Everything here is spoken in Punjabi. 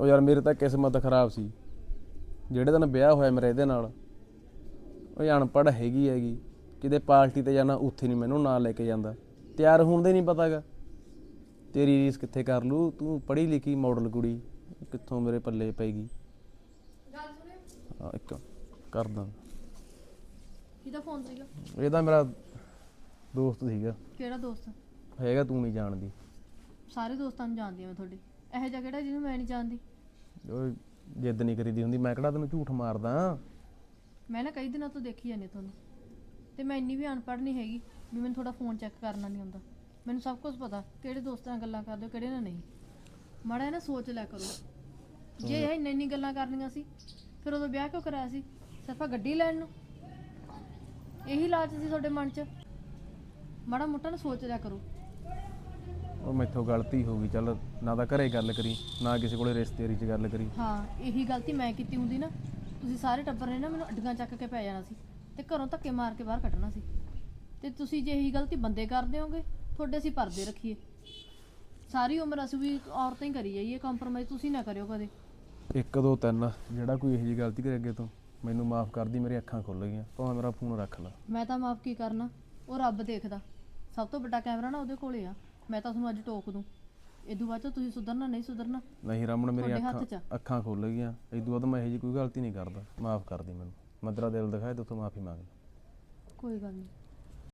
ਉਹ ਯਾਰ ਮੇਰੀ ਤਾਂ ਕਿਸਮਤ ਖਰਾਬ ਸੀ। ਜਿਹੜੇ ਦਿਨ ਵਿਆਹ ਹੋਇਆ ਮੇਰੇ ਇਹਦੇ ਨਾਲ ਉਹ ਇਹ ਅਨਪੜ੍ਹ ਹੈਗੀ ਹੈਗੀ ਕਿਤੇ ਪਾਰਟੀ ਤੇ ਜਾਣਾ ਉੱਥੇ ਨਹੀਂ ਮੈਨੂੰ ਨਾਲ ਲੈ ਕੇ ਜਾਂਦਾ। ਤਿਆਰ ਹੋਣ ਦਾ ਨਹੀਂ ਪਤਾਗਾ ਤੇਰੀ ਰੀਸ ਕਿੱਥੇ ਕਰ ਲੂ ਤੂੰ ਪੜ੍ਹੀ ਲਿਖੀ ਮਾਡਲ ਕੁੜੀ ਕਿੱਥੋਂ ਮੇਰੇ ਪੱਲੇ ਪੈਗੀ? ਹਾਂ ਇੱਕ ਕਰਦਾ ਕਿਹਦਾ ਫੋਨ ਸੀਗਾ? ਇਹ ਤਾਂ ਮੇਰਾ ਦੋਸਤ ਸੀਗਾ। ਕਿਹੜਾ ਦੋਸਤ? ਹੈਗਾ ਤੂੰ ਨਹੀਂ ਜਾਣਦੀ। ਸਾਰੇ ਦੋਸਤਾਂ ਨੂੰ ਜਾਣਦੀ ਆ ਮੈਂ ਤੁਹਾਡੇ। ਇਹੋ ਜਿਹਾ ਕਿਹੜਾ ਜਿਹਨੂੰ ਮੈਂ ਨਹੀਂ ਜਾਣਦੀ? ਉਹ ਜਿੱਦ ਨਹੀਂ ਕਰੀਦੀ ਹੁੰਦੀ ਮੈਂ ਕਿਹੜਾ ਤੈਨੂੰ ਝੂਠ ਮਾਰਦਾ? ਮੈਂ ਨਾ ਕਈ ਦਿਨਾਂ ਤੋਂ ਦੇਖੀ ਜਾਂਦੀ ਤੁਹਾਨੂੰ। ਤੇ ਮੈਂ ਇੰਨੀ ਵੀ ਅਨਪੜ੍ਹ ਨਹੀਂ ਹੈਗੀ ਵੀ ਮੈਨੂੰ ਤੁਹਾਡਾ ਫੋਨ ਚੈੱਕ ਕਰਨਾ ਨਹੀਂ ਆਉਂਦਾ। ਮੈਨੂੰ ਸਭ ਕੁਝ ਪਤਾ ਕਿਹੜੇ ਦੋਸਤਾਂ ਨਾਲ ਗੱਲਾਂ ਕਰਦੇ ਹੋ ਕਿਹੜੇ ਨਾਲ ਨਹੀਂ। ਮਾੜਾ ਜਿਹਾ ਨਾ ਸੋਚ ਲਿਆ ਕਰੋ। ਜੇ ਇਹ ਇੰਨੀ ਇੰਨੀ ਗੱਲਾਂ ਕਰਨੀਆਂ ਸੀ ਫਿਰ ਉਦੋਂ ਵਿਆਹ ਕਿਉਂ ਕਰਾਇਆ ਸੀ? ਸਿਰਫ ਗੱਡੀ ਲੈਣ ਨੂੰ। ਇਹੀ ਲਾਲਚ ਸੀ ਤੁਹਾਡੇ ਮਨ 'ਚ? ਮਾੜਾ ਮੋਟਾ ਨਾ ਸੋਚ ਲਿਆ ਕਰੋ। ਉਹ ਮੈਥੋਂ ਗਲਤੀ ਹੋ ਗਈ ਚੱਲ ਨਾ ਤਾਂ ਘਰੇ ਗੱਲ ਕਰੀ ਨਾ ਕਿਸੇ ਕੋਲੇ ਰਿਸ਼ਤੇਦਾਰੀ 'ਚ ਗੱਲ ਕਰੀ। ਹਾਂ ਇਹੀ ਗਲਤੀ ਮੈਂ ਕੀਤੀ ਹੁੰਦੀ ਨਾ ਤੁਸੀਂ ਸਾਰੇ ਟੱਬਰ ਨੇ ਨਾ ਮੈਨੂੰ ਅੱਡੀਆਂ ਚੱਕ ਕੇ ਪੈ ਜਾਣਾ ਸੀ ਤੇ ਘਰੋਂ ਧੱਕੇ ਮਾਰ ਕੇ ਬਾਹਰ ਕੱਢਣਾ ਸੀ। ਤੇ ਤੁਸੀਂ ਜੇ ਇਹੀ ਗਲਤੀ ਬੰਦੇ ਕਰਦੇ ਹੋਗੇ ਤੁਹਾਡੇ ਅਸੀਂ ਪਰਦੇ ਰੱਖੀਏ। ਸਾਰੀ ਉਮਰ ਅਸੀਂ ਵੀ ਔਰਤਾਂ ਹੀ ਕਰੀ ਜਾਈਏ ਕੰਪਰੋਮਾਈਜ਼ ਤੁਸੀਂ ਨਾ ਕਰਿਓ ਕਦੇ। ਇੱਕ ਦੋ ਤਿੰਨ ਜਿਹੜਾ ਕੋਈ ਇਹੋ ਜਿਹੀ ਗਲਤੀ ਕਰੇ ਅੱਗੇ ਤੋਂ ਮੈਨੂੰ ਮਾਫ ਕਰਦੀ ਮੇਰੀ ਅੱਖਾਂ ਖੁੱਲ ਗਈਆਂ ਭਾਵੇਂ ਮੇਰਾ ਫੋਨ ਰੱਖ ਲੈ। ਮੈਂ ਤਾਂ ਮਾਫ ਕੀ ਕਰਨਾ ਉਹ ਰੱਬ ਦੇਖਦਾ। ਸਭ ਤੋਂ ਵੱਡਾ ਕੈਮਰਾ ਨਾ ਉਹਦੇ ਕੋਲੇ ਆ। ਮੈਂ ਤਾਂ ਤੁਹਾਨੂੰ ਅੱਜ ਟੋਕ ਦੂੰ। ਇਦੋਂ ਬਾਅਦ 'ਚੋਂ ਤੁਸੀਂ ਸੁਧਰਨਾ ਨਹੀਂ ਸੁਧਰਨਾ ਨਹੀਂ ਰਮਨ ਮੇਰੀ ਤੁਹਾਡੇ ਹੱਥ 'ਚ ਅੱਖਾਂ ਆ। ਅੱਖਾਂ ਖੁੱਲ ਗਈਆਂ। ਇਦੋਂ ਬਾਅਦ ਮੈਂ ਇਹੋ ਜਿਹੀ ਕੋਈ ਗਲਤੀ ਨਹੀਂ ਕਰਦਾ। ਮਾਫ ਕਰਦੀ ਮੈਨੂੰ। ਮੈਂ ਤੇਰਾ ਦਿਲ ਦਿਖਾਇਆ ਤੇ ਉੱਥੋਂ ਮਾਫੀ ਮੰਗਦਾ ਕੋਈ ਗੱਲ ਨਹੀਂ।